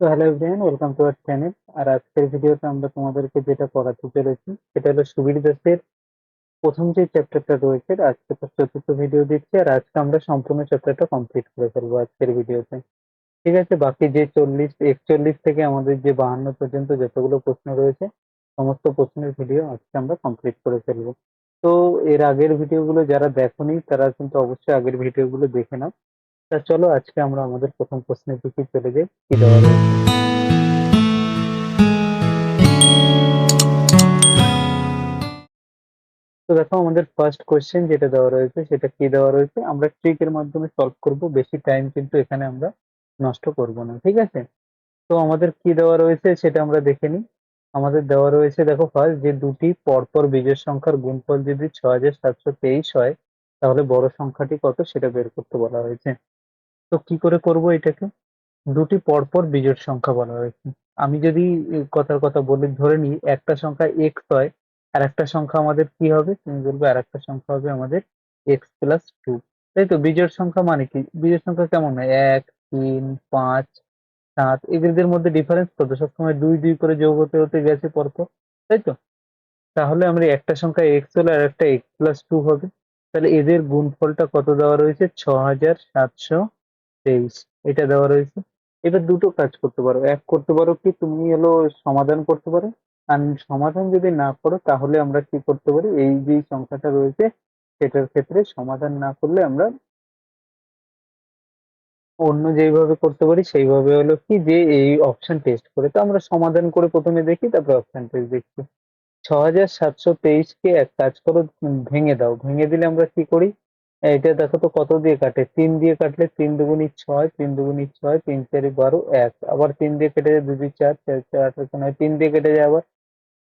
তো hello everyone welcome to our channel আর আজকের ভিডিওতে আমরা তোমাদেরকে যেটা পড়াতে চলেছি, সেটা হলো সুবীর দাসের প্রথম যে চ্যাপ্টারটা রয়েছে, আজকে তার চতুর্থ ভিডিও দিচ্ছি, আর আজকে আমরা সম্পূর্ণ চ্যাপ্টারটা কমপ্লিট করে ফেলব আজকের ভিডিওতে। ঠিক আছে, বাকি যে চল্লিশ, একচল্লিশ থেকে আমাদের যে বাহান্ন পর্যন্ত যতগুলো প্রশ্ন রয়েছে, সমস্ত প্রশ্নের ভিডিও আজকে আমরা কমপ্লিট করে ফেলব। তো এর আগের ভিডিওগুলো যারা দেখোনি, তারা কিন্তু অবশ্যই আগের ভিডিওগুলো দেখে নাও। তা চলো, আজকে আমরা আমাদের প্রথম প্রশ্নের দিকে চলে যাই। কি দেওয়া তো দেখো, আমাদের ফার্স্ট কোশ্চেন যেটা দেওয়া রয়েছে, সেটা কি দেওয়া রয়েছে? আমরা ট্রিকের মাধ্যমে সলভ করব, বেশি টাইম কিন্তু এখানে আমরা নষ্ট করব না, ঠিক আছে? তো আমাদের কি দেওয়া রয়েছে, সেটা আমরা দেখে নিই। আমাদের দেওয়া রয়েছে, দেখো ফার্স্ট যে দুটি পরপর বিজোড় সংখ্যার গুণফল যদি ছ হাজার সাতশো তেইশ হয়, তাহলে বড় সংখ্যাটি কত, সেটা বের করতে বলা হয়েছে। তো কি করে করব এটাকে? দুটি পরপর বিজোড় সংখ্যা বলা হয়েছে আমি যদি কথার কথা বলি, ধরে নিই একটা সংখ্যা এক্স হয়, আর একটা সংখ্যা আমাদের কি হবে? তুমি বলবে আর একটা সংখ্যা হবে আমাদের এক্স প্লাস টু তাই তো? বিজোড় সংখ্যা মানে কি? বিজোড় সংখ্যা কেমন হয়? এক, তিন, পাঁচ, সাত। এগুলোদের মধ্যে ডিফারেন্স কত? সবসময় দুই দুই করে যোগ হতে হতে গেছে পরপর। তাই তো? তাহলে আমরা একটা সংখ্যা এক্স হলে আর একটা এক্স প্লাস টু হবে। তাহলে এদের গুণফলটা কত দেওয়া রয়েছে? ছ হাজার সাতশো তেইশ এটা দেওয়া রয়েছে। এবার দুটো কাজ করতে পারো। এক করতে পারো কি তুমি হলো সমাধান করতে পারো। আর সমাধান যদি না করো, তাহলে আমরা কি করতে পারি? এই যে সংখ্যাটা রয়েছে, সেটার ক্ষেত্রে সমাধান না করলে আমরা অন্য যেইভাবে করতে পারি, সেইভাবে হলো কি যে এই অপশন টেস্ট করে। তো আমরা সমাধান করে প্রথমে দেখি, তারপরে অপশন টেস্ট দেখছি ছ হাজার সাতশো তেইশকে এক কাজ করো, ভেঙে দাও। ভেঙে দিলে আমরা কি করি? এটা দেখো তো কত দিয়ে কাটে? তিন দিয়ে কাটলে তিন দুগুণি ছয়, তিন দুগুণি ছয়, তিন চারি বারো, এক। আবার তিন দিয়ে কেটে যায় দুই চার চার চার আঠারো নয়। তিন দিয়ে কেটে যায় আবার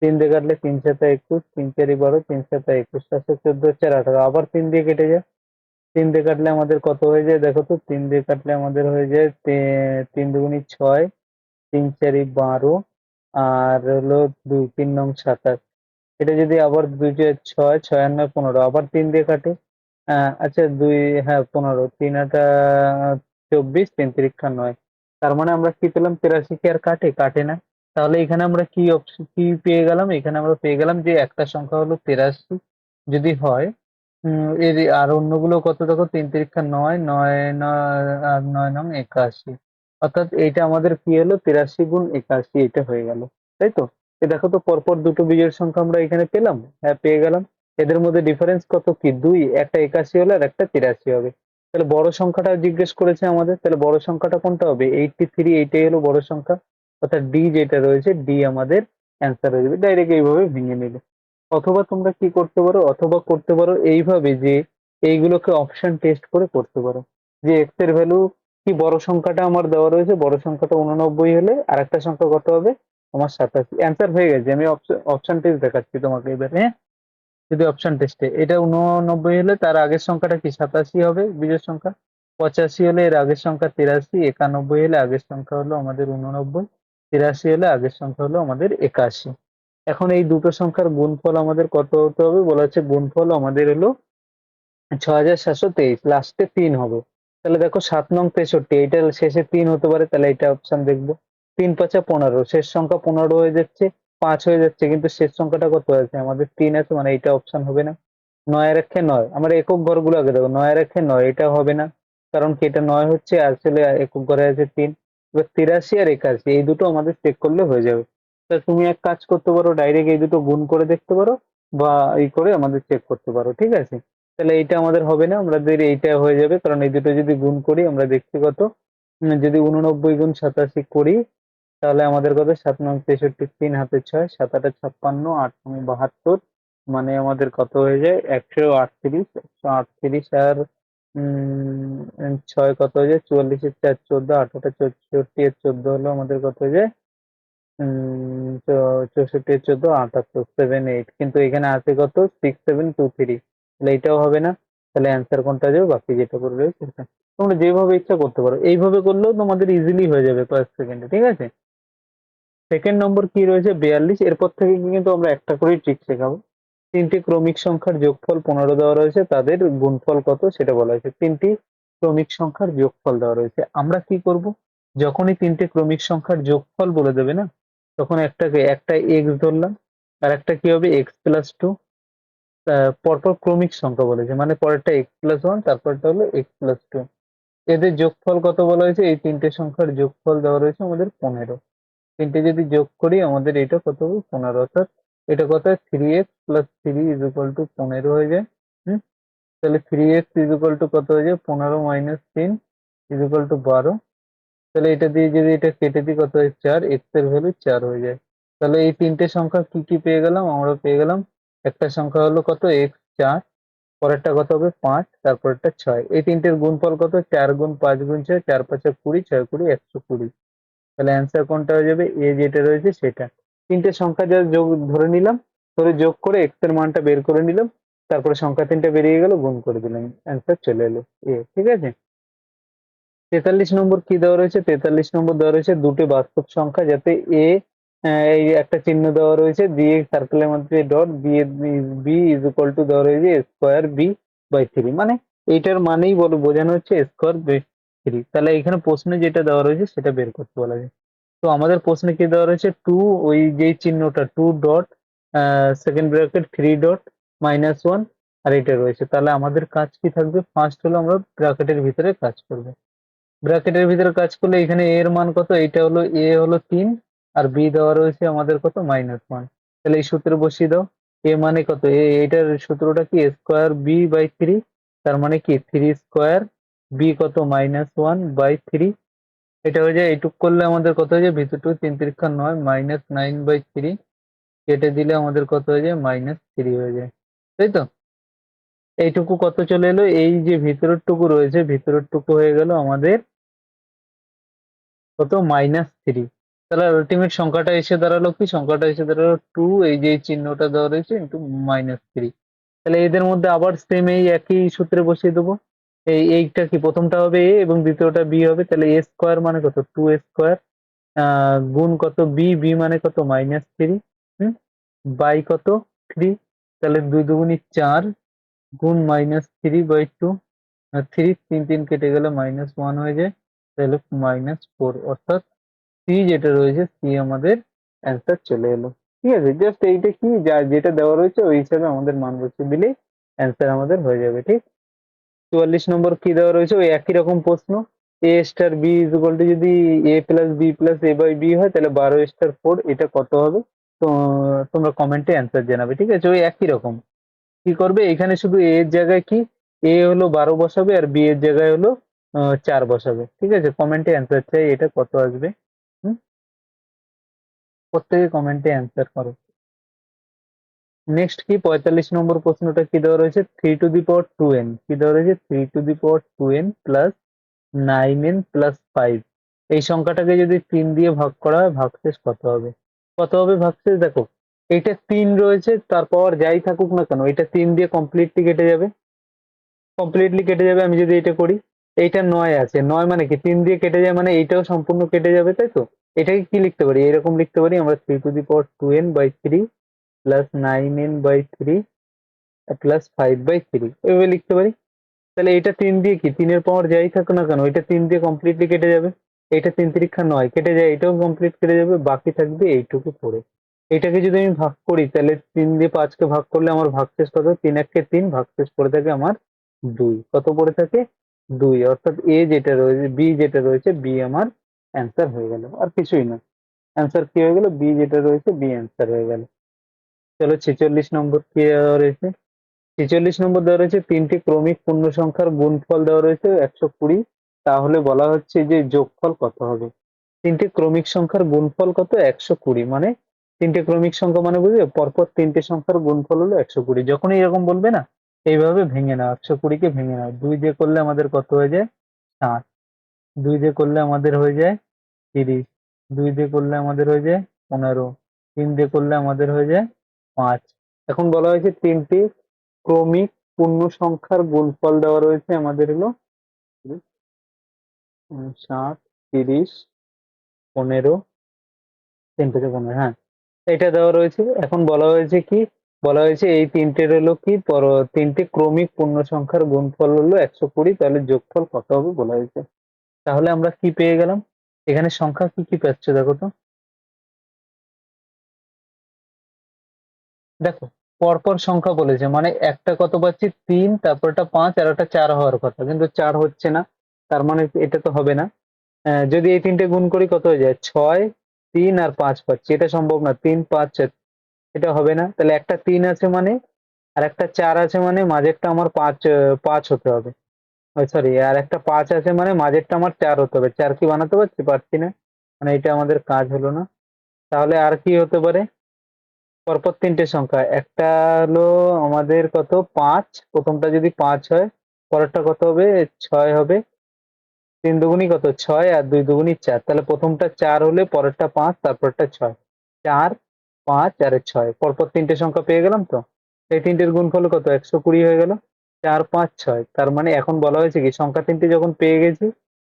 তিন দিয়ে কাটলে তিন সাতা একুশ, তিন চারি বারো, তিন সাতা একুশ সাতশো চোদ্দ, চার, আঠারো। আবার তিন দিয়ে কেটে যায়। তিন দিয়ে কাটলে আমাদের কত হয়ে যায়? দেখো তো, তিন দিয়ে কাটলে আমাদের হয়ে যায় তিন দুগুণি ছয়, তিন চারি বারো, আর হলো দুই, তিন নং সাতাশ। এটা যদি আবার দুই ছয় ছয় নয়, পনেরো। আবার তিন দিয়ে কাটে। আচ্ছা দুই হ্যাঁ পনেরো তিন আটা চব্বিশ তিন তিরিক্ষা নয়। তার মানে আমরা কি পেলাম? তেরাশি কি আর কাটে? কাটে না। তাহলে এখানে আমরা কি অপশন কি পেয়ে গেলাম? এখানে আমরা পেয়ে গেলাম যে একটা সংখ্যা হলো তেরাশি। যদি হয় উম, এর আর অন্যগুলো কত? দেখো তিন তিরিক্ষা নয় নয় নয় আর নয় নং একাশি। অর্থাৎ এইটা আমাদের কি হলো? তেরাশি গুণ একাশি এটা হয়ে গেল। তাই তো? দেখো তো পরপর দুটো বিজোড় সংখ্যা আমরা এখানে পেলাম। হ্যাঁ পেয়ে গেলাম। এদের মধ্যে ডিফারেন্স কত কি? দুই, একটা একাশি হলে আর একটা তিরাশি হবে। তাহলে বড় সংখ্যাটা জিজ্ঞেস করেছে আমাদের, তাহলে বড় সংখ্যাটা কোনটা হবে? এইটটি থ্রি এইটাই হলো বড় সংখ্যা। অর্থাৎ ডি যেটা রয়েছে ডি আমাদের অ্যান্সার হয়ে যাবে। ডাইরেক্ট এইভাবে ভেঙে নিলে। অথবা তোমরা কি করতে পারো? অথবা করতে পারো এইভাবে যে এইগুলোকে অপশন টেস্ট করে করতে পারো। যে এক্সের ভ্যালু কি বড় সংখ্যাটা আমার দেওয়া রয়েছে, বড় সংখ্যাটা উননব্বই হলে আর একটা সংখ্যা কত হবে? আমার সাতাশি। অ্যান্সার হয়ে গেছে। আমি অপশন টেস্ট দেখাচ্ছি তোমাকে এবার হ্যাঁ? যদি অপশন টেস্টে এটা উননব্বই হলে তার আগের সংখ্যাটা কি? সাতাশি হবে বিজোড় সংখ্যা। পঁচাশি হলে এর আগের সংখ্যা তিরাশি, একানব্বই হলে আগের সংখ্যা হলো আমাদের উননব্বই, তিরাশি হলে আগের সংখ্যা হলো আমাদের একাশি। এখন এই দুটো সংখ্যার গুণফল আমাদের কত হতে হবে? বলা হচ্ছে গুণফল আমাদের হলো ছ হাজার সাতশো তেইশ। লাস্টে তিন হবে। তাহলে দেখো সাত নং তেষট্টি, এইটা শেষে তিন হতে পারে, তাহলে এটা অপশন দেখব। তিন পাঁচা পনেরো, শেষ সংখ্যা পনেরো হয়ে যাচ্ছে। পাঁচ হয়ে যাচ্ছে, কিন্তু শেষ সংখ্যাটা কত আছে? আমাদের তিন আছে মানে এইটা অপশন হবে না। নয় রেখে নয়। আমরা একক ঘরগুলো আগে দেখো নয় রেখে নয়, এটা হবে না। কারণ কি এটা নয় হচ্ছে আসলে একক ঘরে আছে তিন। এবার তিরাশি আর একাশি, এই দুটো আমাদের চেক করলে হয়ে যাবে। তা তুমি এক কাজ করতে পারো ডাইরেক্ট এই দুটো গুণ করে দেখতে পারো, বা এই করে আমাদের চেক করতে পারো, ঠিক আছে? তাহলে এইটা আমাদের হবে না, আমাদের এইটা হয়ে যাবে। কারণ এই দুটো যদি গুণ করি, আমরা দেখতে কত? যদি উননব্বই গুণ সাতাশি করি তাহলে আমাদের কত? সাত নং তেষট্টি, তিন হাতে ছয়, সাত আটে ছাপ্পান্ন, আট নং বাহাত্তর মানে আমাদের কত হয়ে যায়? একশো আটত্রিশ একশো আটত্রিশ আর ছয় কত হয়ে যায়? চুয়াল্লিশের চার চোদ্দ আঠারোটা চৌষট্টি এর চোদ্দ হলো আমাদের কত হয়ে যায়? চৌষট্টি এর চোদ্দ আটাত্তর সেভেন এইট কিন্তু এখানে আছে কত? সিক্স সেভেন টু থ্রি তাহলে এটাও হবে না? তাহলে অ্যান্সার কোনটা যাবে বাকি যেটা করবে সেটা। তোমরা যেভাবে ইচ্ছা করতে পারো। এইভাবে করলেও তোমাদের ইজিলি হয়ে যাবে কয়েক সেকেন্ডে ঠিক আছে? সেকেন্ড নম্বর কি রয়েছে? বিয়াল্লিশ। এরপর থেকে কিন্তু আমরা একটা করেই ট্রিক শেখাবো। তিনটি ক্রমিক সংখ্যার যোগফল পনেরো দেওয়া রয়েছে। তাদের গুণফল কত? সেটা বলা হয়েছে। তিনটি ক্রমিক সংখ্যার যোগফল দেওয়া রয়েছে। আমরা কি করব? যখনই তিনটে ক্রমিক সংখ্যার যোগফল বলে দেবে না, তখন একটাকে, একটা এক্স ধরলাম, আর একটা কি হবে? এক্স প্লাস টু পরপর ক্রমিক সংখ্যা বলেছে। মানে পরেরটা এক্স প্লাস ওয়ান তারপরটা হলো এক্স প্লাস টু এদের যোগফল কত বলা হয়েছে? এই তিনটে সংখ্যার যোগফল দেওয়া রয়েছে আমাদের পনেরো। তিনটে যদি যোগ করি, আমাদের এটা কত হবে? পনেরো, অর্থাৎ এটা কত three x plus three is equal to পনেরো হয়ে যায়, হুম? তাহলে three x is equal to কত হয়ে যায়? পনেরো মাইনাস তিন ইজ ইকুয়াল টু বারো। তাহলে এটা দিয়ে যদি এটা কেটে দিই, কত হয়? চার। এক্সের ভ্যালু চার হয়ে যায়। তাহলে এই তিনটে সংখ্যা কি কি পেয়ে গেলাম? আমরা পেয়ে গেলাম, একটা সংখ্যা হলো কত? এক্স চার। পরেরটা কত হবে? পাঁচ। তারপরেরটা ছয়। এই তিনটের গুণফল কত? চার গুণ পাঁচ গুণ ছয়, চার পাঁচে কুড়ি, ছয় কুড়ি, একশো কুড়ি। তাহলে অ্যান্সার কোনটা হয়ে যাবে? এ যেটা রয়েছে সেটা। তিনটে সংখ্যা যা যোগ, ধরে নিলাম, ধরে যোগ করে এক্সের মানটা বের করে নিলাম, তারপরে সংখ্যা তিনটা বেরিয়ে গেল, গুণ করে দিলাম অ্যান্সার চলে এলো এ ঠিক আছে? তেতাল্লিশ নম্বর কি দেওয়া রয়েছে? তেতাল্লিশ নম্বর দেওয়া রয়েছে দুটি বাস্তব সংখ্যা, যাতে এ এই একটা চিহ্ন দেওয়া রয়েছে দিয়ে সার্কেলের মধ্যে dot B B is equal to দেওয়া রয়েছে স্কোয়ার বি বাই থ্রি মানে এইটার মানেই বলো, বোঝানো হচ্ছে স্কোয়ার থ্রি তাহলে এখানে প্রশ্নে যেটা দেওয়া রয়েছে সেটা বের করতে বলা যায়। তো আমাদের প্রশ্নে কি দেওয়া রয়েছে? টু ওই যে চিহ্নটা two dot second bracket three dot minus one আর এটা রয়েছে। তাহলে আমাদের কাজ কি থাকবে? ফার্স্ট হলো আমরা ব্র্যাকেটের ভিতরে কাজ করব। ব্র্যাকেটের ভিতরে কাজ করলে এখানে এর মান কত? এটা হলো এ হলো তিন, আর বি দেওয়া রয়েছে আমাদের কত? মাইনাস ওয়ান তাহলে এই সূত্রে বসিয়ে দাও। এ মানে কত? এ, এটার সূত্রটা কি? স্কোয়ার বি বাই থ্রি তার মানে কি? থ্রি স্কোয়ার বি কত? মাইনাস ওয়ান বাই থ্রি এটা হয়ে যায়, এইটুক করলে আমাদের কত হয়ে যায়? ভিতর টু তিন তিরিক্ষা নয় মাইনাস নাইন বাই থ্রি কেটে দিলে আমাদের কত হয়ে যায়? মাইনাস থ্রি হয়ে যায়। তাই তো? এইটুকু কত চলে এলো? এই যে ভিতরের টুকু রয়েছে ভিতরের টুকু হয়ে গেল আমাদের কত? মাইনাস থ্রি তাহলে আলটিমেট সংখ্যাটা এসে দাঁড়াল কি? সংখ্যাটা এসে দাঁড়াল টু এই যে চিহ্নটা দেওয়া রয়েছে ইন্টু মাইনাস থ্রি তাহলে এদের মধ্যে আবার সেম এই একই সূত্রে বসিয়ে দেবো। এই এইটা কি প্রথমটা হবে এ এবং দ্বিতীয়টা বি হবে? তাহলে এ স্কোয়ার মানে কত? টু এ স্কোয়ার গুণ কত? বি বি মানে কত? মাইনাস থ্রি, হুম? বাই কত? থ্রি। তাহলে দুই দুগুণি চার, গুণ minus three by two. Three, তিন তিন কেটে গেলে মাইনাস ওয়ান হয়ে যায়। তাহলে মাইনাস ফোর, অর্থাৎ সি যেটা রয়েছে, সি আমাদের অ্যান্সার চলে এলো। ঠিক আছে? জাস্ট এইটা কি? যা যেটা দেওয়া রয়েছে, ওই হিসাবে আমাদের মান বসিয়ে দিলেই অ্যান্সার আমাদের হয়ে যাবে, ঠিক? চুয়াল্লিশ নম্বর কি দেওয়া রয়েছে? ওই একই রকম প্রশ্ন। A star B is two যদি A plus B plus A by B হয়, তাহলে বারো স্টার ফোর এটা কত হবে? তো, তোমরা কমেন্টে অ্যান্সার জানাবে ঠিক আছে? ওই একই রকম। কি করবে? এখানে শুধু এ এর জায়গায় কি? এ হলো বারো বসাবে আর বি এর জায়গায় হলো চার বসাবে, ঠিক আছে? কমেন্টে অ্যান্সার চাই, এটা কত আসবে? হুম? প্রত্যেকে কমেন্টে অ্যান্সার করো। নেক্সট কি? পঁয়তাল্লিশ নম্বর প্রশ্নটা কি দেওয়া রয়েছে? Three to the power two N কি দেওয়া রয়েছে? Three to the power two N plus nine N plus five এই সংখ্যাটাকে যদি তিন দিয়ে ভাগ করা হয়, ভাগশেষ কত হবে? কত হবে ভাগশেষ? দেখো এইটা তিন রয়েছে, তার পাওয়ার যাই থাকুক না কেন, এটা তিন দিয়ে কমপ্লিটলি কেটে যাবে। কমপ্লিটলি কেটে যাবে, আমি যদি এটা করি, এইটা নয় আছে। নয় মানে কি? তিন দিয়ে কেটে যায় মানে এইটাও সম্পূর্ণ কেটে যাবে, তাই তো? এটাকে কি লিখতে পারি? এরকম লিখতে পারি, আমরা three to the power two N by three plus nine N by three plus five by three এভাবে লিখতে পারি? তাহলে এটা তিন দিয়ে কি? তিনের পাওয়ার যাই থাকুক না কেন, এটা তিন দিয়ে কমপ্লিটলি কেটে যাবে। এটা তিন তিরিক্ষা নয়, কেটে যায়, এটাও কমপ্লিট কেটে যাবে, বাকি থাকবে এইটুকু পড়ে। এটাকে যদি আমি ভাগ করি, তাহলে তিন দিয়ে পাঁচকে ভাগ করলে আমার ভাগশেষ কত? তিন এককে তিন, ভাগশেষ পড়ে থাকে আমার দুই। কত পড়ে থাকে? দুই। অর্থাৎ এ যেটা রয়েছে, বি যেটা রয়েছে, বি আমার অ্যান্সার হয়ে গেল। আর কিছুই না অ্যান্সার কি হয়ে গেল? বি যেটা রয়েছে, বি অ্যান্সার হয়ে গেল। চলো ছেচল্লিশ নম্বর কি দেওয়া রয়েছে? ছেচল্লিশ নম্বর দেওয়া রয়েছে, তিনটি ক্রমিক পূর্ণ সংখ্যার গুণফল দেওয়া রয়েছে, একশো কুড়ি। তাহলে বলা হচ্ছে যে যোগফল কত হবে? তিনটি ক্রমিক সংখ্যার গুণফল কত? একশো কুড়ি। মানে তিনটে ক্রমিক সংখ্যা মানে বুঝবে পরপর তিনটে সংখ্যার গুণফল হলো একশো কুড়ি। যখনই এরকম বলবে না, এইভাবে ভেঙে নাও, একশো কুড়িকে ভেঙে নাও। দুই দিয়ে করলে আমাদের কত হয়ে যায়? ষাট দুই দিয়ে করলে আমাদের হয়ে যায় তিরিশ। দুই দিয়ে করলে আমাদের হয়ে যায় পনেরো। তিন দিয়ে করলে আমাদের হয়ে যায় পাঁচ। এখন বলা হয়েছে তিনটি ক্রমিক পূর্ণ সংখ্যার গুণফল দেওয়া রয়েছে আমাদের হলো ষাট তিরিশ, পনেরো, তিন থেকে পনেরো হ্যাঁ। এটা দেওয়া রয়েছে। এখন বলা হয়েছে কি? বলা হয়েছে এই তিনটের হলো কি? পর, তিনটে ক্রমিক পূর্ণ সংখ্যার গুণফল হলো একশো কুড়ি, তাহলে যোগফল কত হবে বলা হয়েছে। তাহলে আমরা কি পেয়ে গেলাম? এখানে সংখ্যা কি কি পাচ্ছ দেখো তো। দেখো, পরপর সংখ্যা বলেছে মানে একটা কত পাচ্ছি? তিন তারপর তারপরটা পাঁচ, আর একটা চার হওয়ার কথা। কিন্তু চার হচ্ছে না, তার মানে এটা তো হবে না। যদি এই তিনটে গুণ করি, কত হয়ে যায়? ছয়, তিন আর পাঁচ পাচ্ছি। এটা সম্ভব না। তিন, পাঁচ এটা হবে না। তাহলে একটা তিন আছে মানে আর একটা চার আছে মানে মাঝেরটা আমার পাঁচ পাঁচ হতে হবে। সরি আর একটা পাঁচ আছে মানে মাঝেরটা আমার চার হতে হবে। চার কি বানাতে পারছি? পারছি না। মানে এটা আমাদের কাজ হলো না। তাহলে আর কি হতে পারে? পরপর তিনটে সংখ্যা। একটা হলো আমাদের কত? পাঁচ। প্রথমটা যদি পাঁচ হয়, পরেরটা কত হবে? ছয় হবে। তিন দুগুনি কত? ছয় আর দুই দুগুণই চার। তাহলে প্রথমটা চার হলে পরেরটা পাঁচ, তারপরটা ছয়। চার, পাঁচ আর ছয়। পরপর তিনটে সংখ্যা পেয়ে গেলাম তো? এই তিনটের গুণফল কত? একশো কুড়ি হয়ে গেল। চার, পাঁচ, ছয়। তার মানে এখন বলা হয়েছে কি? সংখ্যা তিনটে যখন পেয়ে গেছি,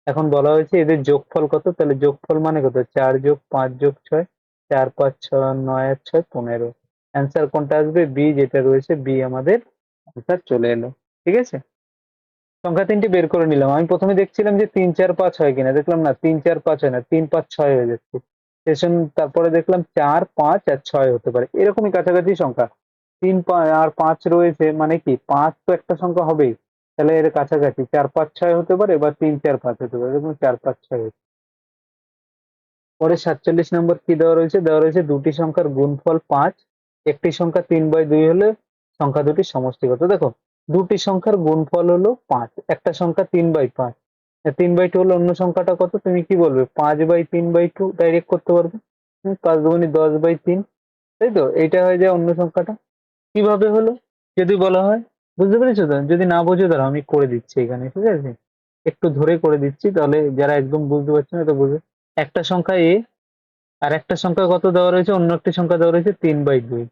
এখন বলা হয়েছে এদের যোগফল কত? তাহলে যোগফল মানে কত? চার যোগ পাঁচ যোগ ছয়। চার, পাঁচ, ছয়, নয় আর ছয়, পনেরো। অ্যান্সার কোনটা আসবে? বি যেটা রয়েছে বি আমাদের অ্যান্সার চলে এলো। ঠিক আছে? সংখ্যা তিনটি বের করে নিলাম। আমি প্রথমে দেখছিলাম যে তিন, চার, পাঁচ হয় কিনা। দেখলাম না, তিন, চার, পাঁচ হয় না। তিন, পাঁচ, ছয় হয়ে যাচ্ছে। সেশন তারপরে দেখলাম চার, পাঁচ আর ছয় হতে পারে। এরকমই কাছাকাছি সংখ্যা। তিন আর পাঁচ রয়েছে মানে কি? পাঁচ তো একটা সংখ্যা হবেই। তাহলে এর কাছাকাছি। চার, পাঁচ, ছয় হতে পারে বা তিন, চার, পাঁচ হতে পারে। এরকম চার, পাঁচ, ছয় হচ্ছে। পরে সাতচল্লিশ নম্বর কি দেওয়া রয়েছে? দেওয়া রয়েছে দুটি সংখ্যার গুণফল পাঁচ, একটি সংখ্যা তিন বাই দুই হলে সংখ্যা দুটি সমষ্টিগত। দেখো, দুটি সংখ্যার গুণফল হলো পাঁচ, একটা সংখ্যা তিন বাই পাঁচ। তিন বাই টু হলে অন্য সংখ্যাটা কত? তুমি কি বলবে? পাঁচ বাই তিন বাই টু ডাইরেক্ট করতে পারবে। পাঁচ দুগুণি দশ বাই তিন, তাই তো? এইটা হয়ে যায় অন্য সংখ্যাটা। কীভাবে হলো? যদি বলা হয়, বুঝতে পেরেছ তো? যদি না বোঝো তাহলে আমি করে দিচ্ছি এখানে, ঠিক আছে? একটু ধরে করে দিচ্ছি, তাহলে যারা একদম বুঝতে পারছে না তো বুঝবে। একটা সংখ্যা এ আর একটা সংখ্যা কত দেওয়া রয়েছে? অন্য একটি সংখ্যা দেওয়া রয়েছে তিন বাই দুই।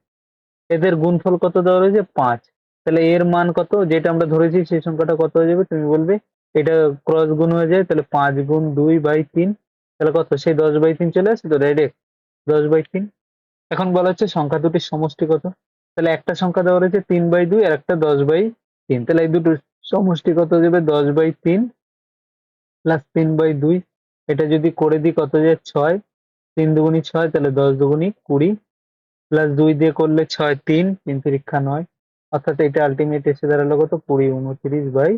এদের গুণফল কত দেওয়া রয়েছে? পাঁচ। তাহলে এর মান কত? যেটা আমরা ধরেছি সেই সংখ্যাটা কত হয়ে যাবে? তুমি বলবে এটা ক্রস গুণ হয়ে যায়, তাহলে পাঁচ গুণ দুই বাই তিন। তাহলে কত? সেই দশ বাই তিন চলে আসে তো ডাইরেক্ট দশ বাই তিন। এখন বলা হচ্ছে সংখ্যা দুটির সমষ্টি কত? তাহলে একটা সংখ্যা দেওয়া রয়েছে তিন বাই দুই আর একটা দশ বাই তিন। তাহলে এই দুটোর সমষ্টি কত হয়ে যাবে? দশ বাই তিন প্লাস তিন বাই দুই। এটা যদি করে দিই কত যে? ছয়। তিন দুগুণি ছয়, তাহলে দশ দুগুণি কুড়ি। প্লাস দুই দিয়ে করলে ছয়, তিন তিন তিরিক্ষা নয়। অর্থাৎ এটা আলটিমেট এসে দাঁড়াল কত? কুড়ি, উনত্রিশ বাই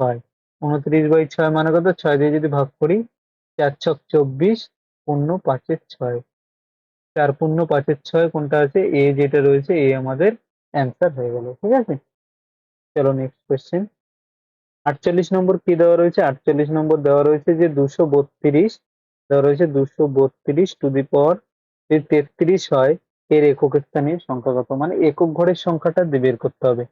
ছয়। উনত্রিশ বাই ছয় মানে কত? ছয় দিয়ে যদি ভাগ করি, চার ছক চব্বিশ, পূর্ণ পাঁচের ছয়। চার পূর্ণ পাঁচের ছয় কোনটা আছে? এ যেটা রয়েছে, এ আমাদের অ্যান্সার হয়ে গেল। ঠিক আছে? চলো নেক্সট কোয়েশ্চেন আটচল্লিশ নম্বর কি দেওয়া রয়েছে? আটচল্লিশ নম্বর দেওয়া রয়েছে যে দুশো বত্রিশ, দেওয়া রয়েছে দুশো বত্রিশ টু দি পাওয়ার যদি তেত্রিশ হয়, এর একক স্থানীয় সংখ্যা কত? মানে একক ঘরের সংখ্যাটা বের করতে হবে।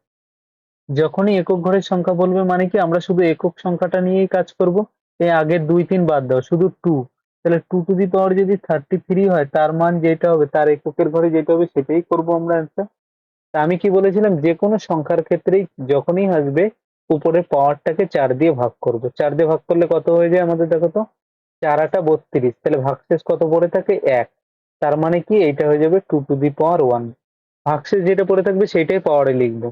যখনই একক ঘরের সংখ্যা বলবে মানে কি? আমরা শুধু একক সংখ্যাটা নিয়েই কাজ করব। এই আগের দুই, তিন বাদ দাও, শুধু টু তাহলে টু টু দি পাওয়ার যদি থার্টি থ্রি হয়, তার মান যেটা হবে, তার এককের ঘরে যেটা হবে, সেটাই করব আমরা অ্যান্সার আমি কি বলেছিলাম? যে কোনো সংখ্যার ক্ষেত্রেই যখনই আসবে উপরে পাওয়ারটাকে চার দিয়ে ভাগ করব। চার দিয়ে ভাগ করলে কত হয়ে যায় আমাদের দেখো তো? চার আটা বত্রিশ। তাহলে ভাগশেষ কত পড়ে থাকে? এক। তার মানে কি? এইটা হয়ে যাবে two to the power one ভাগশেষ যেটা পড়ে থাকবে সেটাই পাওয়ারে লিখব।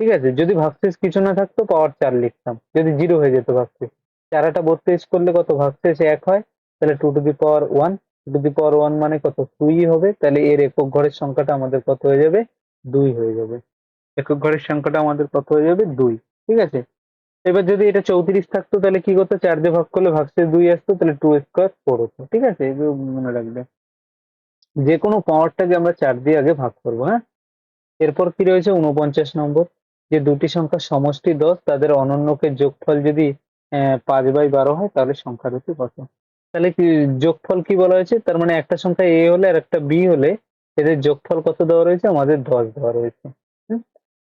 ঠিক আছে? যদি ভাগশেষ কিছু না থাকতো পাওয়ার চার লিখতাম। যদি জিরো হয়ে যেত ভাগশেষ। চার আটা বত্রিশ করলে কত? ভাগশেষ এক হয়। তাহলে two to the power one two to the power one মানে কত? দুই হবে। তাহলে এর একক ঘরের সংখ্যাটা আমাদের কত হয়ে যাবে? দুই হয়ে যাবে। একক ঘরের সংখ্যাটা আমাদের কত হয়ে যাবে? দুই। ঠিক আছে? এবার যদি এটা চৌত্রিশ থাকতো, তাহলে কি করতো? চার দিয়ে ভাগ করলে ভাগশেষ দুই আসতো, তাহলে টু স্কোয়ার ফোর হতো। ঠিক আছে? এগুলো মনে রাখবে। যে কোনো পাওয়ারটাকে আমরা চার দিয়ে আগে ভাগ করব হ্যাঁ? এরপর কি রয়েছে? উনপঞ্চাশ নম্বর। যে দুটি সংখ্যার সমষ্টি দশ, তাদের অনন্যকের যোগফল যদি পাঁচ বাই বারো হয়, তাহলে সংখ্যা দুটি কত? তাহলে কি যোগফল কি বলা হয়েছে? তার মানে একটা সংখ্যা এ হলে আর একটা বি হলে, এদের যোগফল কত দেওয়া রয়েছে? আমাদের দশ দেওয়া রয়েছে?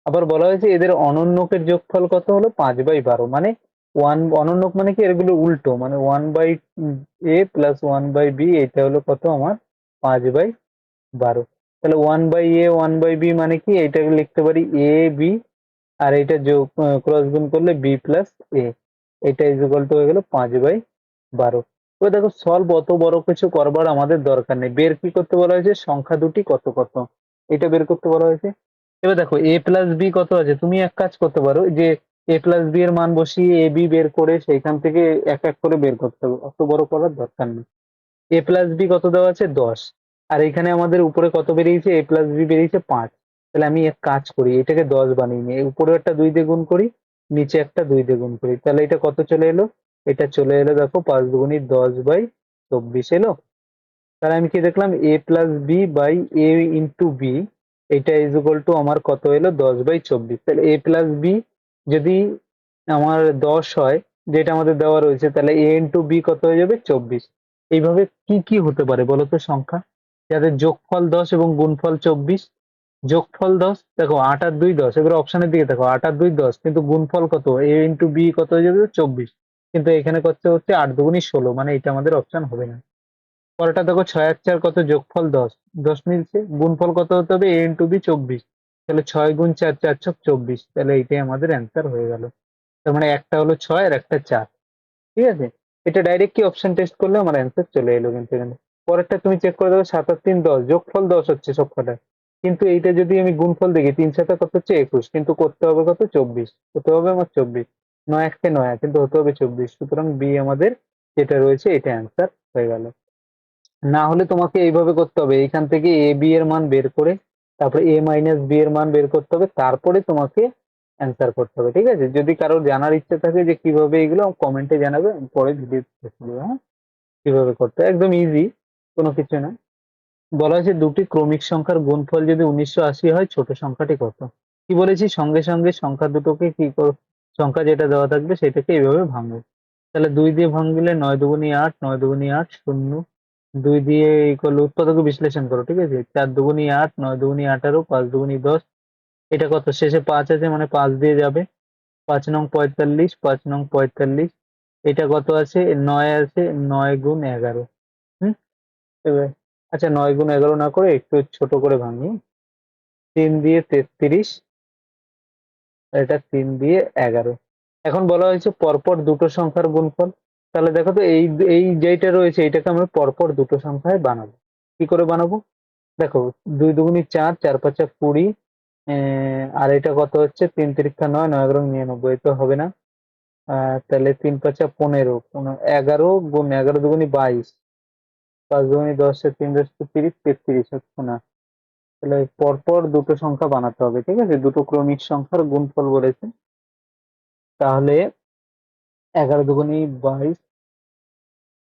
আবার বলা হয়েছে এদের অনন্যকের যোগফল কত হলো? পাঁচ বাই বারো। মানে ওয়ান অনন্যক মানে কি? এগুলো উল্টো। মানে one by A plus one by B এটা হলো কত আমার? পাঁচ বাই বারো। তাহলে one by A one by B মানে কি? এটাকে লিখতে পারি এ বি আর এটা যোগ ক্রস গুণ করলে বি প্লাস এ এটা ইজ ইকুয়াল টু হয়ে গেল পাঁচ বাই বারো। এবার দেখো সলভ অত বড় কিছু করবার আমাদের দরকার নেই। বের কি করতে বলা হয়েছে? সংখ্যা দুটি কত কত? এটা বের করতে বলা হয়েছে। এবার দেখো এ প্লাস বি কত আছে? তুমি এক কাজ করতে পারো, যে এ প্লাস বি এর মান বসিয়ে এ বি বের করে সেইখান থেকে এক এক করে বের করতে হবে। অত বড় করার দরকার নেই। এ প্লাস বি কত দেওয়া আছে? দশ। আর এখানে আমাদের উপরে কত বেরিয়েছে? এ প্লাস বি বেরিয়েছে পাঁচ। তাহলে আমি এক কাজ করি, এটাকে দশ বানিয়ে নিই। উপরে একটা দুই দিয়ে গুণ করি, নিচে একটা দুই দিয়ে গুণ করি। তাহলে এটা কত চলে এলো? এটা চলে এলো দেখো, পাঁচ দুগুণি দশ বাই চব্বিশ এলো। তাহলে আমি কি দেখলাম? A plus B by A into B এটা ইজ ইকুয়াল টু আমার কত এলো? দশ বাই চব্বিশ। তাহলে এ প্লাস বি যদি আমার দশ হয়, যেটা আমাদের দেওয়া রয়েছে, তাহলে এ ইন্টু বি কত হয়ে যাবে? চব্বিশ। এইভাবে কি কি হতে পারে বলো তো সংখ্যা? যাদের যোগফল দশ এবং গুণফল চব্বিশ, যোগফল দশ, দেখো আট আর দুই দশ, এবার অপশনের দিকে দেখো, আট আর দুই দশ, কিন্তু গুণফল কত? এ ইন্টু বি কত হয়ে যাবে? চব্বিশ। কিন্তু এখানে কত হচ্ছে আট দুগুণি ষোলো মানে এটা আমাদের অপশন হবে না। পরেরটা দেখো, ছয় আর চার কত যোগফল দশ। দশ মিলছে, গুণফল কত হতে হবে? এ ইন্টু বি চব্বিশ। তাহলে ছয় গুণ চার চার ছক চব্বিশ। তাহলে এইটাই আমাদের অ্যান্সার হয়ে গেল। তার মানে একটা হলো ছয় আর একটা চার। ঠিক আছে? এটা ডাইরেক্ট কি অপশন টেস্ট করলে আমার অ্যান্সার চলে এলো কিন্তু এখানে। পরেরটা তুমি চেক করে দেখো, সাত আর তিন দশ। যোগফল দশ হচ্ছে সব কটা কিন্তু এইটা যদি আমি গুণফল দেখি, তিন সাথে কত হচ্ছে? একুশ। কিন্তু করতে হবে কত? চব্বিশ। হতে হবে আমার চব্বিশ। নয় এককে নয়, কিন্তু হতে হবে চব্বিশ। সুতরাং বি আমাদের যেটা রয়েছে, এটা অ্যান্সার হয়ে গেল। না হলে তোমাকে এইভাবে করতে হবে। এইখান থেকে এ বি এর মান বের করে, তারপরে এ মাইনাস বি এর মান বের করতে হবে, তারপরে তোমাকে অ্যান্সার করতে হবে, ঠিক আছে? যদি কারোর জানার ইচ্ছে থাকে যে কীভাবে এগুলো কমেন্টে জানাবে পরে ভিডিও হ্যাঁ? কীভাবে করতে। একদম ইজি কোনো কিছু না। বলা হয়েছে দুটি ক্রমিক সংখ্যার গুণফল যদি উনিশশো আশি হয়, ছোট সংখ্যাটি কত? কি বলেছি? সঙ্গে সঙ্গে সংখ্যা দুটোকে কি কর- সংখ্যা যেটা দেওয়া থাকবে সেটাকে এইভাবে ভাঙবে তাহলে দুই দিয়ে ভাঙলে নয় দুগুণি আট, নয় দুগুণি আট, শূন্য। দুই দিয়ে এই করলে উৎপাদক বিশ্লেষণ করো, ঠিক আছে? চার দুগুনি আট, নয় দুগুনি আঠারো, পাঁচ দুগুনি দশ। এটা কত? শেষে পাঁচ আছে মানে পাঁচ দিয়ে যাবে। পাঁচ নং পঁয়তাল্লিশ, পাঁচ নং পঁয়তাল্লিশ। এটা কত আছে? নয় আছে, নয় গুণ এগারো। হুম? এবার আচ্ছা নয় গুণ এগারো না করে একটু ছোট করে ভাঙি। তিন দিয়ে তেত্রিশ, এটা তিন দিয়ে এগারো। এখন বলা হয়েছে পরপর দুটো সংখ্যার গুণফল। তাহলে দেখো তো এই এই যেটা রয়েছে, এটাকে আমরা পরপর দুটো সংখ্যায় বানাবো। কি করে বানাবো? দেখো, দুই দুগুনি চার চার পাঁচা কুড়ি আর এটা কত হচ্ছে? তিন তিরিক্ষা নয় নয় এগারো নিরানব্বই তো হবে না। তাহলে তিন পাঁচা পনেরো এগারো গুণ এগারো দুগুনি বাইশ, পাঁচ দুগুনি দশ, তিন দশ, তিরিশ, তেত্রিশ হচ্ছে না তাহলে পরপর দুটো সংখ্যা বানাতে হবে, ঠিক আছে? দুটো ক্রমিক সংখ্যার গুণফল বলেছে। তাহলে এগারো দুগুনি বাইশ।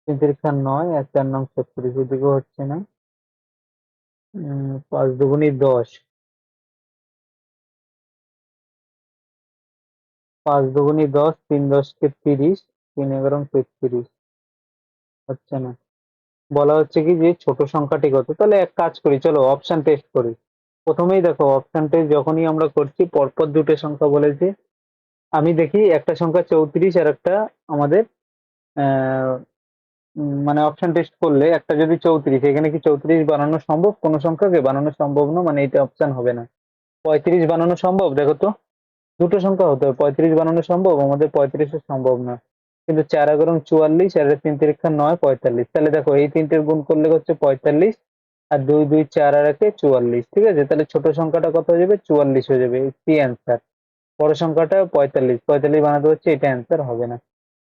তিন তিরিক্ষা নয় এক চার নং ছত্রিশ এদিকে হচ্ছে না। পাঁচ দুগুনি দশ। পাঁচ দুগুনি দশ, তিন দশকে তিরিশ, তিন এগারো তেত্রিশ। হচ্ছে না। বলা হচ্ছে কি যে ছোট সংখ্যাটি কত? তাহলে এক কাজ করি, চলো অপশন টেস্ট করি। প্রথমেই দেখো অপশন টেস্ট যখনই আমরা করছি, পরপর দুটো সংখ্যা বলেছে। আমি দেখি একটা সংখ্যা চৌত্রিশ আর একটা আমাদের মানে অপশন টেস্ট করলে একটা যদি চৌত্রিশ, এখানে কি চৌত্রিশ বানানো সম্ভব? কোনো সংখ্যাকে বানানো সম্ভব না মানে এটা অপশন হবে না। পঁয়ত্রিশ বানানো সম্ভব? দেখো তো, দুটো সংখ্যা হতে হবে। পঁয়ত্রিশ বানানো সম্ভব, আমাদের পঁয়ত্রিশও সম্ভব না। কিন্তু চার এগারো চুয়াল্লিশ আর তিন তিরিক্ষা নয়, পঁয়তাল্লিশ। তাহলে দেখো, এই তিনটের গুণ করলে হচ্ছে পঁয়তাল্লিশ আর দুই দুই, চার আর একে চুয়াল্লিশ। ঠিক আছে? তাহলে ছোট সংখ্যাটা কত হয়ে যাবে? চুয়াল্লিশ হয়ে যাবে। কি অ্যান্সার বড় সংখ্যাটা পঁয়তাল্লিশ। পঁয়তাল্লিশ বানাতে হচ্ছে এটা অ্যান্সার হবে না।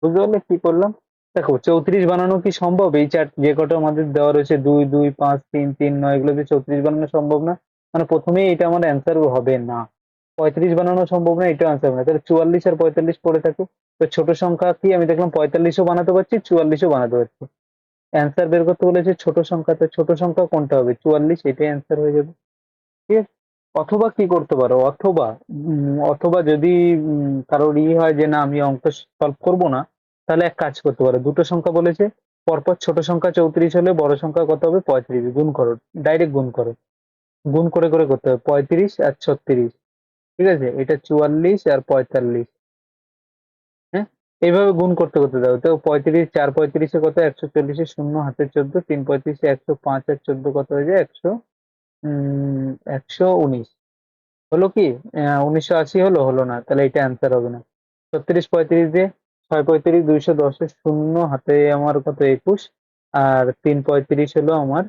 বুঝতে পারলে কি করলাম? দেখো, চৌত্রিশ বানানো কি সম্ভব? এই চার যে কটা আমাদের দেওয়া রয়েছে, দুই দুই, পাঁচ, তিন তিন, নয় এগুলো দিয়ে চৌত্রিশ বানানো সম্ভব না। মানে প্রথমেই এটা আমার অ্যান্সার হবে না। পঁয়ত্রিশ বানানো সম্ভব না এটা অ্যান্সার হবে না। তাহলে চুয়াল্লিশ আর পঁয়তাল্লিশ পড়ে থাকে। তো ছোট সংখ্যা কি? আমি দেখলাম পঁয়তাল্লিশও বানাতে পারছি, চুয়াল্লিশও বানাতে পারছি। অ্যান্সার বের করতে বলেছে ছোট সংখ্যা, তো ছোট সংখ্যা কোনটা হবে? চুয়াল্লিশ, এটাই অ্যান্সার হয়ে যাবে। ঠিক আছে? অথবা কি করতে পারো? অথবা অথবা যদি কারোর ই হয় যে না, আমি অঙ্ক সলভ করব না, তাহলে এক কাজ করতে পারো। দুটো সংখ্যা বলেছে, পরপর ছোট সংখ্যা চৌত্রিশ হলে বড় সংখ্যা কত হবে? পঁয়ত্রিশ। গুণ করো ডাইরেক্ট গুণ করো। গুণ করে করে করতে হবে, পঁয়ত্রিশ আর ছত্রিশ। ঠিক আছে? এটা চুয়াল্লিশ আর পঁয়তাল্লিশ। হ্যাঁ? এইভাবে গুণ করতে করতে দাও। তো পঁয়ত্রিশ, চার পঁয়ত্রিশে কত? একশো চল্লিশে শূন্য হাতে চোদ্দ। তিন পঁয়ত্রিশে একশো পাঁচ, আর চোদ্দ কত হয়ে যায়? একশো একশো উনিশ। হলো কি? উনিশশো আশি হলো হলো না। তাহলে এটা অ্যান্সার হবে না। ছত্রিশ পঁয়ত্রিশ দিয়ে ছয় পঁয়ত্রিশ, দুইশো দশে শূন্য হাতে আমার কত? একুশ। আর তিন পঁয়ত্রিশ হলো আমার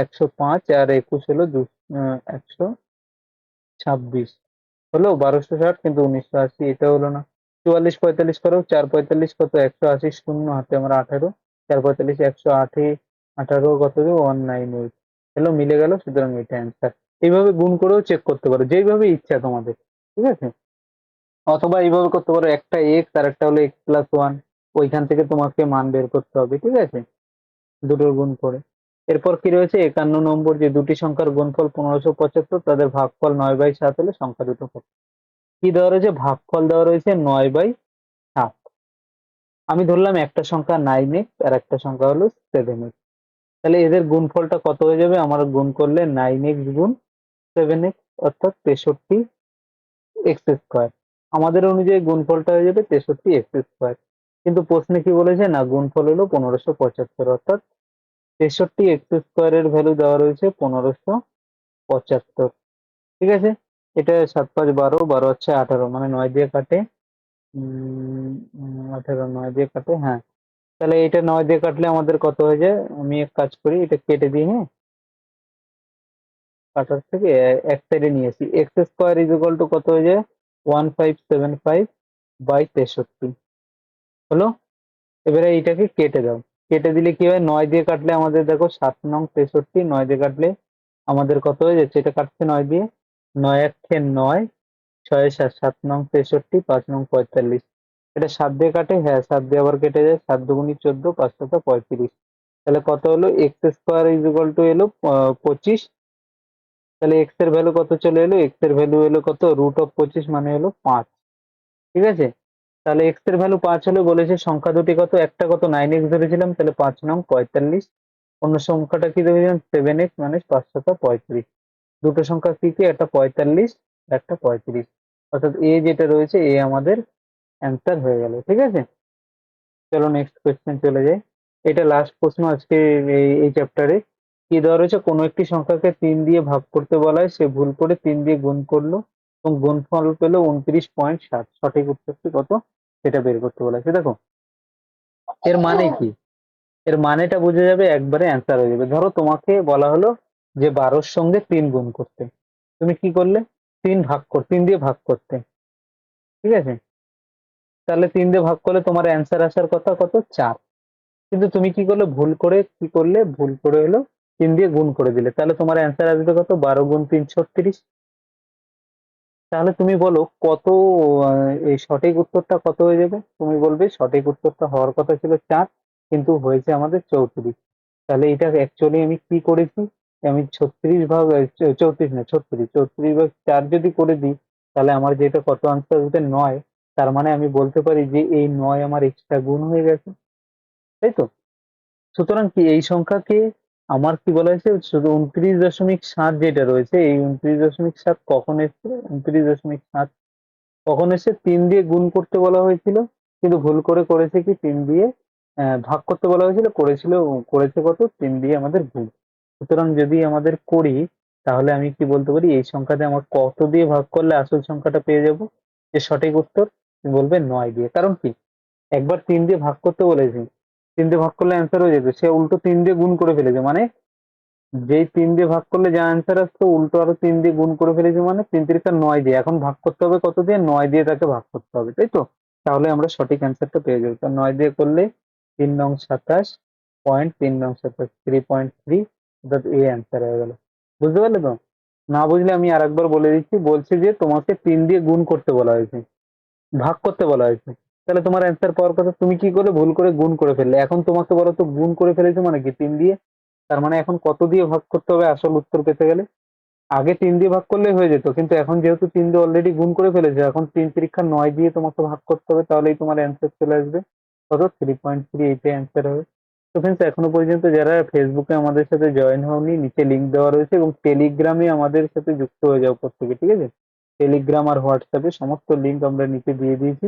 একশো পাঁচ। আর একুশ হলো দু একশো ছাব্বিশ। হলো বারোশো ষাট, কিন্তু উনিশশো আশি এটা হলো না। চুয়াল্লিশ পঁয়তাল্লিশ করো, চার পঁয়তাল্লিশ কত? একশো আশি শূন্য হাতে আমার আঠারো। চার পঁয়তাল্লিশ, একশো আঠে আঠারো কত? One nine eight. হ্যালো মিলে গেল, সুতরাং এটা অ্যান্সার এইভাবে গুণ করেও চেক করতে পারো, যেইভাবে ইচ্ছা তোমাদের, ঠিক আছে? অথবা এইভাবে করতে পারো, একটা এক্স আর একটা হলো এক্স প্লাস ওয়ান ওইখান থেকে তোমাকে মান বের করতে হবে, ঠিক আছে? দুটোর গুণ করে। এরপর কি রয়েছে? একান্ন নম্বর, যে দুটি সংখ্যার গুণফল পনেরোশো পঁচাত্তর, তাদের ভাগফল নয় বাই সাত হলে সংখ্যা দুটো কত কি দেওয়া রয়েছে? ভাগফল দেওয়া রয়েছে নয় বাই সাত। আমি ধরলাম একটা সংখ্যা নাইন এক্স আর একটা সংখ্যা হলো সেভেন এক্স তাহলে এদের গুণফলটা কত হয়ে যাবে? আমার গুণ করলে নাইন এক্স গুণ সেভেন এক্স অর্থাৎ তেষট্টি এক্স স্কোয়ার আমাদের অনুযায়ী গুণফলটা হয়ে যাবে তেষট্টি এক্স স্কোয়ার কিন্তু প্রশ্নে কি বলেছে? না, গুণফল হলো পনেরোশো পঁচাত্তর, অর্থাৎ তেষট্টি এক্স স্কোয়ারের ভ্যালু দেওয়া রয়েছে পনেরোশো পঁচাত্তর। ঠিক আছে? এটা সাত পাঁচ বারো বারো হচ্ছে আঠারো মানে নয় দিয়ে কাটে। আঠারো, নয় দিয়ে কাটে হ্যাঁ। তাহলে এটা নয় দিয়ে কাটলে আমাদের কত হয়ে যায়? আমি এক কাজ করি, এটা কেটে দিই হ্যাঁ? কাটার থেকে এক সাইডে নিয়ে আসি। এক্স স্কোয়ার ইজ টু কত হয়ে যায়? One five seven five by তেষট্টি। হলো? এবারে এইটাকে কেটে দাও। কেটে দিলে কি হয়? নয় দিয়ে কাটলে আমাদের দেখো সাত নং তেষট্টি, নয় দিয়ে কাটলে আমাদের কত হয়ে যাচ্ছে? এটা কাটছে নয় দিয়ে। নয় একে নয়, ছয় সাত সাত নং তেষট্টি, পাঁচ নং পঁয়তাল্লিশ। এটা সাত দিয়ে কাটে হ্যাঁ সাত দিয়ে আবার কেটে যায়, সাত দুগুনি চোদ্দ, পাঁচ সাতা, পঁয়ত্রিশ। তাহলে কত হলো? X square is equal to এলো পঁচিশ। তাহলে এক্সের ভ্যালু কত চলে এলো? এক্সের ভ্যালু এলো কত? রুট অফ পঁচিশ মানে হলো পাঁচ। ঠিক আছে? তাহলে এক্সের ভ্যালু পাঁচ হলে বলেছে সংখ্যা দুটি কত? একটা কত? নাইন এক্স ধরেছিলাম, তাহলে পাঁচ নং পঁয়তাল্লিশ। অন্য সংখ্যাটা কি ধরেছিলাম? সেভেন এক্স মানে পাঁচ পঁয়ত্রিশ। দুটো সংখ্যা কি কি? একটা পঁয়তাল্লিশ, একটা পঁয়ত্রিশ। অর্থাৎ এ যেটা রয়েছে এ আমাদের অ্যান্সার হয়ে গেল, ঠিক আছে? চলো নেক্সট কোয়েশ্চেন চলে যাই। এটা লাস্ট প্রশ্ন আজকে এই এই চ্যাপ্টারে কি দেওয়া রয়েছে? কোনো একটি সংখ্যাকে তিন দিয়ে ভাগ করতে বলা হয়, সে ভুল করে তিন দিয়ে গুণ করল এবং গুণফল পেল উনত্রিশ পয়েন্ট সাত। সঠিক উত্তরটি কত? সেটা বের করতে বলা হয়েছে। দেখো, এর মানে কি? এর মানেটা বুঝে যাবে, একবারে অ্যান্সার হয়ে যাবে। ধরো তোমাকে বলা হলো যে বারোর সঙ্গে তিন গুণ করতে। তুমি কি করলে? তিন ভাগ কর, তিন দিয়ে ভাগ করতে। ঠিক আছে? তাহলে তিন দিয়ে ভাগ করলে তোমার অ্যান্সার আসার কথা কত? চার। কিন্তু তুমি কি করলে? ভুল করে কি করলে? ভুল করে হলো তিন দিয়ে গুণ করে দিলে। তাহলে তোমার অ্যান্সার আসবে কত? বারো গুণ তিন, ছত্রিশ। তাহলে তুমি বলো কত এই সঠিক উত্তরটা কত হয়ে যাবে? তুমি বলবে সঠিক উত্তরটা হওয়ার কথা ছিল চার, কিন্তু হয়েছে আমাদের চৌত্রিশ। তাহলে এটা অ্যাকচুয়ালি আমি কি করেছি? আমি ছত্রিশ ভাগ চৌত্রিশ না, ছত্রিশ। চৌত্রিশ ভাগ চার যদি করে দিই, তাহলে আমার যেটা কত আনসার আসবে? নয়। তার মানে আমি বলতে পারি যে এই নয় আমার এক্সট্রা গুণ হয়ে গেছে। তাই তো? সুতরাং কি এই সংখ্যাকে আমার কি বলা হয়েছে? উনত্রিশ দশমিক সাত যেটা রয়েছে, এই উনত্রিশ দশমিক সাত কখন এসছে? উনত্রিশ দশমিক সাত কখন এসে তিন দিয়ে গুণ করতে বলা হয়েছিল, কিন্তু ভুল করে করেছে কি? তিন দিয়ে ভাগ করতে বলা হয়েছিল, করেছিল, করেছে কত? তিন দিয়ে আমাদের গুণ সুতরাং যদি আমাদের করি, তাহলে আমি কি বলতে পারি? এই সংখ্যাতে আমার কত দিয়ে ভাগ করলে আসল সংখ্যাটা পেয়ে যাব? যে সঠিক উত্তর বলবে নয় দিয়ে। কারণ কি? একবার তিন দিয়ে ভাগ করতে বলেছি, তিন দিয়ে ভাগ করলে অ্যান্সার হয়ে যেত সে উল্টো তিন দিয়ে গুণ করে ফেলেছে মানে যেই তিন দিয়ে ভাগ করলে যা অ্যান্সার আসতো উল্টো আরও তিন দিয়ে গুণ করে ফেলেছে মানে তিন তিরিকা নয় দিয়ে। এখন ভাগ করতে হবে কত দিয়ে? নয় দিয়ে তাকে ভাগ করতে হবে, তাই তো? তাহলে আমরা সঠিক অ্যান্সারটা পেয়ে যাব। তো নয় দিয়ে করলে তিন নং সাতাশ পয়েন্ট তিন নং সাতাশ থ্রি পয়েন্ট থ্রি অর্থাৎ এ অ্যান্সার হয়ে গেল। বুঝতে পারলে তো? না বুঝলে আমি আরেকবার বলে দিচ্ছি, বলছে যে তোমাকে তিন দিয়ে গুণ করতে বলা হয়েছে। ভাগ করতে বলা হয়েছে। তাহলে তোমার অ্যান্সার পাওয়ার কথা তুমি কি করে ভুল করে গুণ করে ফেললে? এখন তোমাকে বলো তো গুণ করে ফেলেছো মানে কি? তিন দিয়ে? তার মানে এখন কত দিয়ে ভাগ করতে হবে? আসল উত্তর পেতে গেলে? আগে তিন দিয়ে ভাগ করলেই হয়ে যেত, কিন্তু এখন যেহেতু তিন দিয়ে অলরেডি গুণ করে ফেলেছে, এখন তিন পরীক্ষা নয় দিয়ে তোমাকে ভাগ করতে হবে, তাহলেই তোমার অ্যান্সার চলে আসবে। কত? থ্রি পয়েন্ট থ্রি এইটাই অ্যান্সার হবে। তো ফ্রেন্ডস এখনও পর্যন্ত যারা ফেসবুকে আমাদের সাথে জয়েন হওনি, নিচে লিঙ্ক দেওয়া রয়েছে এবং টেলিগ্রামে আমাদের সাথে যুক্ত হয়ে যাও প্রত্যেকে, ঠিক আছে? টেলিগ্রাম আর হোয়াটসঅ্যাপে সমস্ত লিঙ্ক আমরা নিচে দিয়ে দিয়েছি।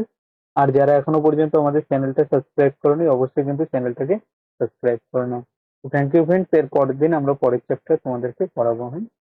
আর যারা এখনও পর্যন্ত আমাদের চ্যানেলটা সাবস্ক্রাইব করেনি, অবশ্যই কিন্তু চ্যানেলটাকে সাবস্ক্রাইব করে নাও। থ্যাংক ইউ ফ্রেন্ডস এর পরের দিন আমরা পরের চ্যাপ্টার তোমাদেরকে পড়াবো হ্যাঁ?